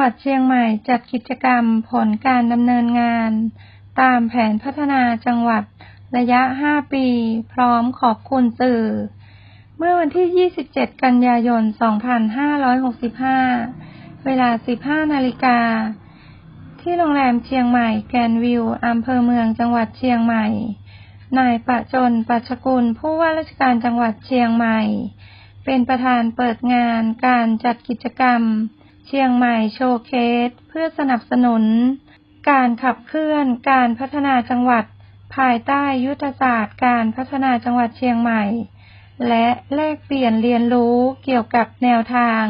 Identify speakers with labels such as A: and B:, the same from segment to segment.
A: วัดเชียงใหม่จัดกิจกรรมผลการดำเนินงาน ตามแผนพัฒนาจังหวัดระยะ 5 ปี พร้อมขอบคุณสื่อ เมื่อวันที่ 27 กันยายน 2565 เวลา 15 นาฬิกา ที่โรงแรมเชียงใหม่แกรนด์วิวอำเภอเมืองจังหวัดเชียงใหม่ นายประจนปัชกุล ผู้ว่าราชการจังหวัดเชียงใหม่ เป็นประธานเปิดงานการจัดกิจกรรม เชียงใหม่โชว์เคส เพื่อสนับสนุน การขับเคลื่อนการพัฒนาจังหวัด ภายใต้ยุทธศาสตร์การพัฒนาจังหวัดเชียงใหม่ และแลกเปลี่ยนเรียนรู้เกี่ยวกับแนวทาง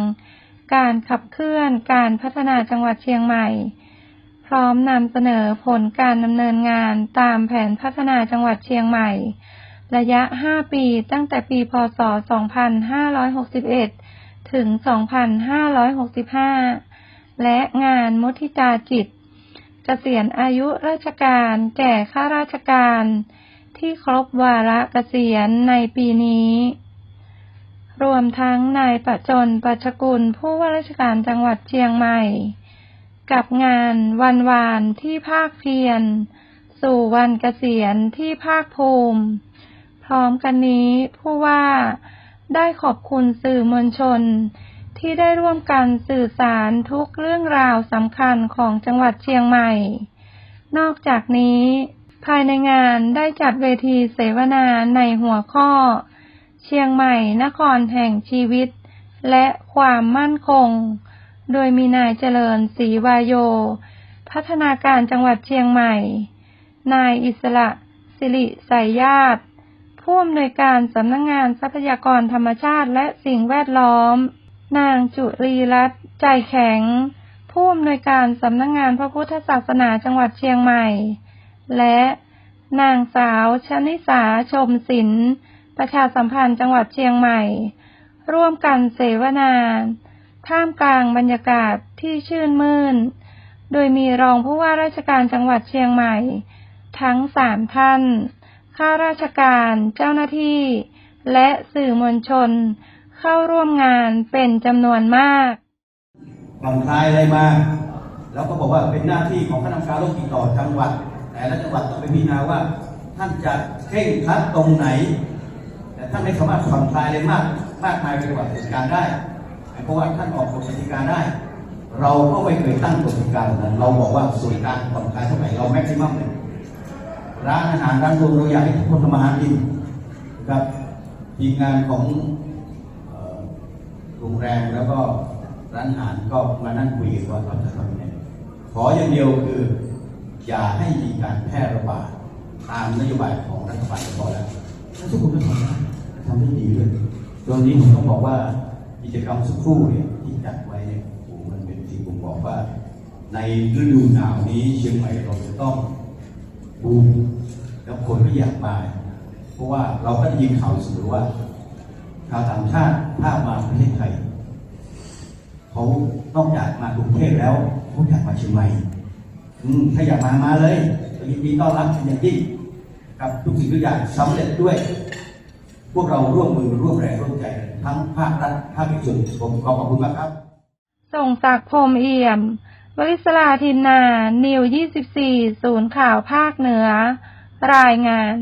A: การขับเคลื่อนการพัฒนาจังหวัดเชียงใหม่ พร้อมนำเสนอผลการดำเนินงานตามแผนพัฒนาจังหวัดเชียงใหม่ ระยะ 5 ปีตั้งแต่ปี พ.ศ.2561 ถึง 2565 และงานมุทิตาจิตเกษียณอายุราชการแก่ข้าราชการ ที่ครบวาระเกษียณในปีนี้ รวมทั้งนายประจนปัชกุลผู้ว่าราชการจังหวัดเชียงใหม่ กับงานวันวานที่ภาคเพียร สู่วันเกษียณที่ภาคภูมิ พร้อมกันนี้ผู้ว่า ได้ขอบคุณสื่อมวลชน ที่ได้ร่วมกันสื่อสารทุกเรื่องราวสำคัญของจังหวัดเชียงใหม่ นอกจากนี้ ภายในงานได้จัดเวทีเสวนาในหัวข้อ เชียงใหม่นครแห่งชีวิต และความมั่นคง โดยมีนายเจริญศรีวายโย พัฒนาการจังหวัดเชียงใหม่ นายอิสระสิริสายญาติ ผู้อำนวยการสำนักงงานทรัพยากรธรรมชาติและสิ่งแวดล้อม นางจุรีรัตน์ใจแข็ง ผู้อำนวยการสำนักงงานพระพุทธศาสนาจังหวัดเชียงใหม่ และนางสาวชนิสาชมศิลป์ประชาสัมพันธ์จังหวัดเชียงใหม่ ร่วมกันเสวนาท่ามกลางบรรยากาศที่ชื่นมื่น โดยมีรองผู้ว่าราชการจังหวัดเชียงใหม่ ทั้งสามท่าน ข้าราชการเจ้าหน้าที่ และสื่อมวลชน เข้าร่วมงานเป็นจำนวนมาก
B: ผ่อนคลายอะไรมา แล้วก็บอกว่าเป็นหน้าที่ของคณะกรรมการโรคติดต่อจังหวัด แต่ละจังหวัดต้องไปพิจารณาว่า ท่านจะเคร่งครัดตรงไหน แต่ท่านไม่สามารถผ่อนคลายอะไรมาก มากมายไปกว่ากิจการได้ เพราะว่าท่านออกกฎกติกาได้ เราก็ไม่เคยตั้งกฎกติกาแบบนั้นเราบอกว่าส่วนกางผ่อนคลายเท่าไหร่เราแม็กซิมัมเลย ร้านอาหารร้านรวมเราอยากให้ทุกคนทำอาหารกินนะครับทีมงานของเอ่อโรงแรมแล้วก็ร้านอาหารก็มานั่งคุยกันว่าเราจะทำยังไงขออย่างเดียวคือ อย่าให้มีการแพร่ระบาดตามนโยบายของรัฐบาลก็พอแล้วแล้วทุกคนก็ทำได้ทำได้ดีด้วยตรงนี้ผมต้องบอกว่ากิจกรรมสักครู่เนี่ยที่จัดไว้เนี่ยโอ้โหมันเป็นที่ผมบอกว่า ในฤดูหนาวนี้เชียงใหม่เราจะต้อง บูมแล้วคนก็อยากมา เพราะว่าเราก็ได้ยินข่าวเสมอว่าชาวต่างชาติถ้ามาประเทศไทยเขานอกจากมากรุงเทพแล้วเขาอยากมาเชียงใหม่ถ้าอยากมามาเลยยินดีต้อนรับเป็นอย่างยิ่งกับทุกสิ่งทุกอย่างสำเร็จด้วย พวกเราร่วมมือร่วมแรงร่วมใจทั้งภาครัฐภาคเอกชนผมขอขอบคุณมากครับ
A: ส่งศักพรมเอี่ยม วริศลาทินนา นิว 24 ศูนย์ข่าวภาคเหนือ รายงาน